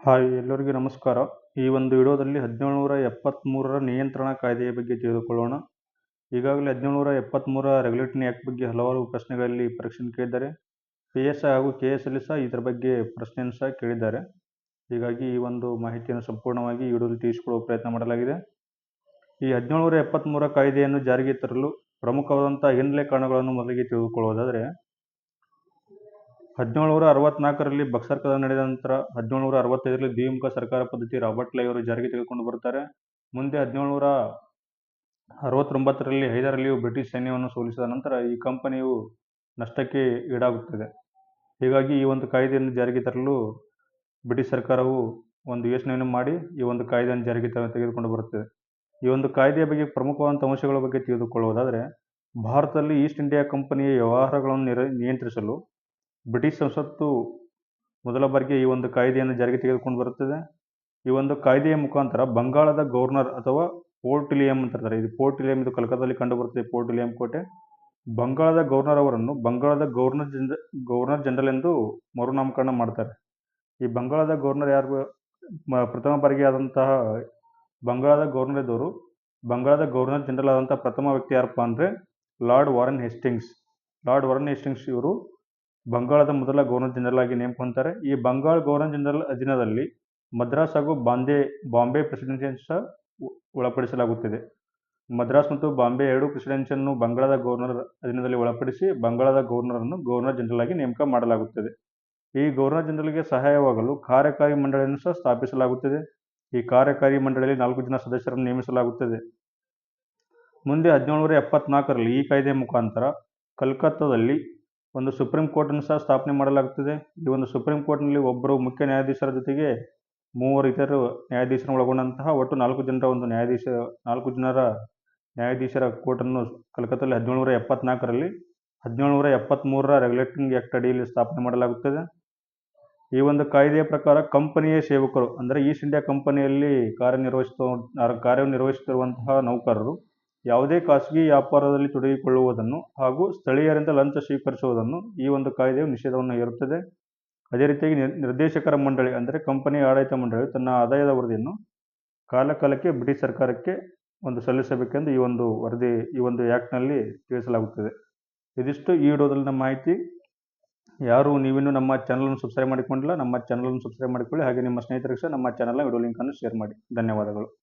Hi, ಎಲ್ಲರಿಗೂ ನಮಸ್ಕಾರ. ಈ ಒಂದು ವಿಡಿಯೋದಲ್ಲಿ ಹದಿನೇಳುನೂರ ಎಪ್ಪತ್ತ್ಮೂರರ ನಿಯಂತ್ರಣ ಕಾಯ್ದೆಯ ಬಗ್ಗೆ ತಿಳಿದುಕೊಳ್ಳೋಣ. ಈಗಾಗಲೇ ಹದಿನೇಳುನೂರ ಎಪ್ಪತ್ತ್ಮೂರ ರೆಗ್ಯುಲೇಟರಿ ಆ್ಯಕ್ಟ್ ಬಗ್ಗೆ ಹಲವಾರು ಪ್ರಶ್ನೆಗಳಲ್ಲಿ ಪರೀಕ್ಷೆಯನ್ನು ಕೇಳಿದ್ದಾರೆ. ಪಿ ಎಸ್ ಐ ಹಾಗೂ ಕೆ ಎಸ್ ಅಲ್ಲಿ ಸಹ ಇದರ ಬಗ್ಗೆ ಪ್ರಶ್ನೆಯನ್ನು ಸಹ ಕೇಳಿದ್ದಾರೆ. ಹೀಗಾಗಿ ಈ ಒಂದು ಮಾಹಿತಿಯನ್ನು ಸಂಪೂರ್ಣವಾಗಿ ಈ ವಿಡಿಯೋದಲ್ಲಿ ತಿಳಿಸಿಕೊಡುವ ಪ್ರಯತ್ನ ಮಾಡಲಾಗಿದೆ. ಈ ಹದಿನೇಳುನೂರ ಎಪ್ಪತ್ತ್ಮೂರ ಕಾಯ್ದೆಯನ್ನು ಜಾರಿಗೆ ತರಲು ಪ್ರಮುಖವಾದಂಥ ಹಿನ್ನೆಲೆ ಕಾರಣಗಳನ್ನು ಮೊದಲಿಗೆ ತಿಳಿದುಕೊಳ್ಳುವುದಾದರೆ ಹದಿನೇಳುನೂರ ಅರವತ್ನಾಲ್ಕರಲ್ಲಿ ಬಕ್ಸರ್ ಕದನ ನಡೆದ ನಂತರ ಹದಿನೇಳುನೂರ ಅರವತ್ತೈದರಲ್ಲಿ ದ್ವಿಮುಖ ಸರ್ಕಾರ ಪದ್ಧತಿ ರಾಬರ್ಟ್ ಲೈ ಅವರು ಜಾರಿಗೆ ತೆಗೆದುಕೊಂಡು ಬರುತ್ತಾರೆ ಮುಂದೆ ಹದಿನೇಳುನೂರ ಅರವತ್ತೊಂಬತ್ತರಲ್ಲಿ ಹೈದರ್ ಅಲಿಯು ಬ್ರಿಟಿಷ್ ಸೈನ್ಯವನ್ನು ಸೋಲಿಸಿದ ನಂತರ ಈ ಕಂಪನಿಯು ನಷ್ಟಕ್ಕೆ ಈಡಾಗುತ್ತದೆ. ಹೀಗಾಗಿ ಈ ಒಂದು ಕಾಯ್ದೆಯನ್ನು ಜಾರಿಗೆ ತರಲು ಬ್ರಿಟಿಷ್ ಸರ್ಕಾರವು ಒಂದು ಯೋಚನೆಯನ್ನು ಮಾಡಿ ಈ ಒಂದು ಕಾಯ್ದೆಯನ್ನು ಜಾರಿಗೆ ತರ ತೆಗೆದುಕೊಂಡು ಬರುತ್ತದೆ. ಈ ಒಂದು ಕಾಯ್ದೆಯ ಬಗ್ಗೆ ಪ್ರಮುಖವಾದಂಥ ಅಂಶಗಳ ಬಗ್ಗೆ ತಿಳಿದುಕೊಳ್ಳುವುದಾದರೆ, ಭಾರತದಲ್ಲಿ ಈಸ್ಟ್ ಇಂಡಿಯಾ ಕಂಪನಿಯ ವ್ಯವಹಾರಗಳನ್ನು ನಿಯಂತ್ರಿಸಲು ಬ್ರಿಟಿಷ್ ಸಂಸತ್ತು ಮೊದಲ ಬಾರಿಗೆ ಈ ಒಂದು ಕಾಯ್ದೆಯನ್ನು ಜಾರಿಗೆ ತೆಗೆದುಕೊಂಡು ಬರುತ್ತದೆ. ಈ ಒಂದು ಕಾಯ್ದೆಯ ಮುಖಾಂತರ ಬಂಗಾಳದ ಗವರ್ನರ್ ಅಥವಾ ಪೋರ್ಟ್ ವಿಲಿಯಂ ಅಂತ ಇರ್ತಾರೆ ಇದು ಪೋರ್ಟ್ ವಿಲಿಯಂ ಇದು ಕಲ್ಕತ್ತಾದಲ್ಲಿ ಕಂಡುಬರುತ್ತದೆ, ಪೋರ್ಟ್ ವಿಲಿಯಂ ಕೋಟೆ. ಬಂಗಾಳದ ಗವರ್ನರ್ ಅವರನ್ನು ಬಂಗಾಳದ ಗವರ್ನರ್ ಜನರ ಗವರ್ನರ್ ಜನರಲ್ ಎಂದು ಮರುನಾಮಕರಣ ಮಾಡ್ತಾರೆ. ಈ ಬಂಗಾಳದ ಗವರ್ನರ್ ಯಾರು? ಪ್ರಥಮ ಬಾರಿಗೆ ಆದಂತಹ ಬಂಗಾಳದ ಗವರ್ನರ್ ಇದ್ದವರು, ಬಂಗಾಳದ ಗವರ್ನರ್ ಜನರಲ್ ಆದಂತಹ ಪ್ರಥಮ ವ್ಯಕ್ತಿ ಯಾರಪ್ಪ ಅಂದರೆ Lord Warren Hastings. Lord Warren Hastings ಇವರು ಬಂಗಾಳದ ಮೊದಲ ಗವರ್ನರ್ ಜನರಲ್ ಆಗಿ ನೇಮಕ ಈ ಬಂಗಾಳ ಗವರ್ನರ್ ಜನರಲ್ ಅಧೀನದಲ್ಲಿ ಮದ್ರಾಸ್ ಹಾಗೂ ಬಾಂಬೆ ಬಾಂಬೆ ಪ್ರೆಸಿಡೆನ್ಸಿಯನ್ನು ಸಹ ಒಳಪಡಿಸಲಾಗುತ್ತಿದೆ. ಮದ್ರಾಸ್ ಮತ್ತು ಬಾಂಬೆ ಎರಡು ಪ್ರೆಸಿಡೆನ್ಸಿಯನ್ನು ಬಂಗಾಳದ ಗವರ್ನರ್ ಅಧೀನದಲ್ಲಿ ಒಳಪಡಿಸಿ ಬಂಗಾಳದ ಗವರ್ನರನ್ನು ಗವರ್ನರ್ ಜನರಲ್ ಆಗಿ ನೇಮಕ ಮಾಡಲಾಗುತ್ತದೆ. ಈ ಗವರ್ನರ್ ಜನರಲ್ಗೆ ಸಹಾಯವಾಗಲು ಕಾರ್ಯಕಾರಿ ಮಂಡಳಿಯನ್ನು ಸಹ ಸ್ಥಾಪಿಸಲಾಗುತ್ತದೆ. ಈ ಕಾರ್ಯಕಾರಿ ಮಂಡಳಿಯಲ್ಲಿ ನಾಲ್ಕು ಜನ ಸದಸ್ಯರನ್ನು ನೇಮಿಸಲಾಗುತ್ತದೆ. ಮುಂದೆ ಹದಿನೇಳುನೂರ ಎಪ್ಪತ್ನಾಲ್ಕರಲ್ಲಿ ಈ ಕಾಯ್ದೆಯ ಮುಖಾಂತರ ಕಲ್ಕತ್ತಾದಲ್ಲಿ ಒಂದು ಸುಪ್ರೀಂ ಕೋರ್ಟನ್ನು ಸಹ ಸ್ಥಾಪನೆ ಮಾಡಲಾಗುತ್ತದೆ. ಈ ಒಂದು ಸುಪ್ರೀಂ ಕೋರ್ಟ್ನಲ್ಲಿ ಒಬ್ಬರು ಮುಖ್ಯ ನ್ಯಾಯಾಧೀಶರ ಜೊತೆಗೆ ಮೂವರು ಇತರರು ನ್ಯಾಯಾಧೀಶರನ್ನು ಒಳಗೊಂಡಂತಹ ಒಟ್ಟು ನಾಲ್ಕು ಜನರ ಒಂದು ನ್ಯಾಯಾಧೀಶ, ನಾಲ್ಕು ಜನರ ನ್ಯಾಯಾಧೀಶರ ಕೋರ್ಟನ್ನು ಕಲ್ಕತ್ತಾದಲ್ಲಿ ಹದಿನೇಳುನೂರ ಎಪ್ಪತ್ನಾಲ್ಕರಲ್ಲಿ ಹದಿನೇಳುನೂರ ಎಪ್ಪತ್ತ್ಮೂರರ ರೆಗ್ಯುಲೇಟಿಂಗ್ ಆ್ಯಕ್ಟ್ ಅಡಿಯಲ್ಲಿ ಸ್ಥಾಪನೆ ಮಾಡಲಾಗುತ್ತದೆ. ಈ ಒಂದು ಕಾಯ್ದೆಯ ಪ್ರಕಾರ ಕಂಪನಿಯ ಸೇವಕರು, ಅಂದರೆ ಈಸ್ಟ್ ಇಂಡಿಯಾ ಕಂಪನಿಯಲ್ಲಿ ಕಾರ್ಯನಿರ್ವಹಿಸುತ್ತ, ಕಾರ್ಯನಿರ್ವಹಿಸುತ್ತಿರುವಂತಹ ನೌಕರರು ಯಾವುದೇ ಖಾಸಗಿ ವ್ಯಾಪಾರದಲ್ಲಿ ತೊಡಗಿಕೊಳ್ಳುವುದನ್ನು ಹಾಗೂ ಸ್ಥಳೀಯರಿಂದ ಲಂಚ ಸ್ವೀಕರಿಸುವುದನ್ನು ಈ ಒಂದು ಕಾಯ್ದೆಯು ನಿಷೇಧವನ್ನು ಹೇರುತ್ತದೆ. ಅದೇ ರೀತಿಯಾಗಿ ನಿರ್- ನಿರ್ದೇಶಕರ ಮಂಡಳಿ ಅಂದರೆ ಕಂಪನಿ ಆಡಳಿತ ಮಂಡಳಿ ತನ್ನ ಆದಾಯದ ವರದಿಯನ್ನು ಕಾಲಕಾಲಕ್ಕೆ ಬ್ರಿಟಿಷ್ ಸರ್ಕಾರಕ್ಕೆ ಒಂದು ಸಲ್ಲಿಸಬೇಕೆಂದು ಈ ಒಂದು ವರದಿ, ಈ ಒಂದು ಆ್ಯಕ್ಟ್ನಲ್ಲಿ ತಿಳಿಸಲಾಗುತ್ತದೆ. ಇದಿಷ್ಟು ಈ ವಿಡಿಯೋದಲ್ಲಿನ ಮಾಹಿತಿ. ಯಾರು ನೀವಿನ್ನೂ ನಮ್ಮ ಚಾನಲನ್ನು ಸಬ್ಸ್ಕ್ರೈಬ್ ಮಾಡಿಕೊಂಡಿಲ್ಲ, ನಮ್ಮ ಚಾನಲನ್ನು ಸಬ್ಸ್ಕ್ರೈಬ್ ಮಾಡಿಕೊಳ್ಳಿ ಹಾಗೆ ನಿಮ್ಮ ಸ್ನೇಹಿತರಿಗೆ ಸಹ ನಮ್ಮ ಚಾನಲ್ನ ವಿಡಿಯೋ ಲಿಂಕನ್ನು ಶೇರ್ ಮಾಡಿ. ಧನ್ಯವಾದಗಳು.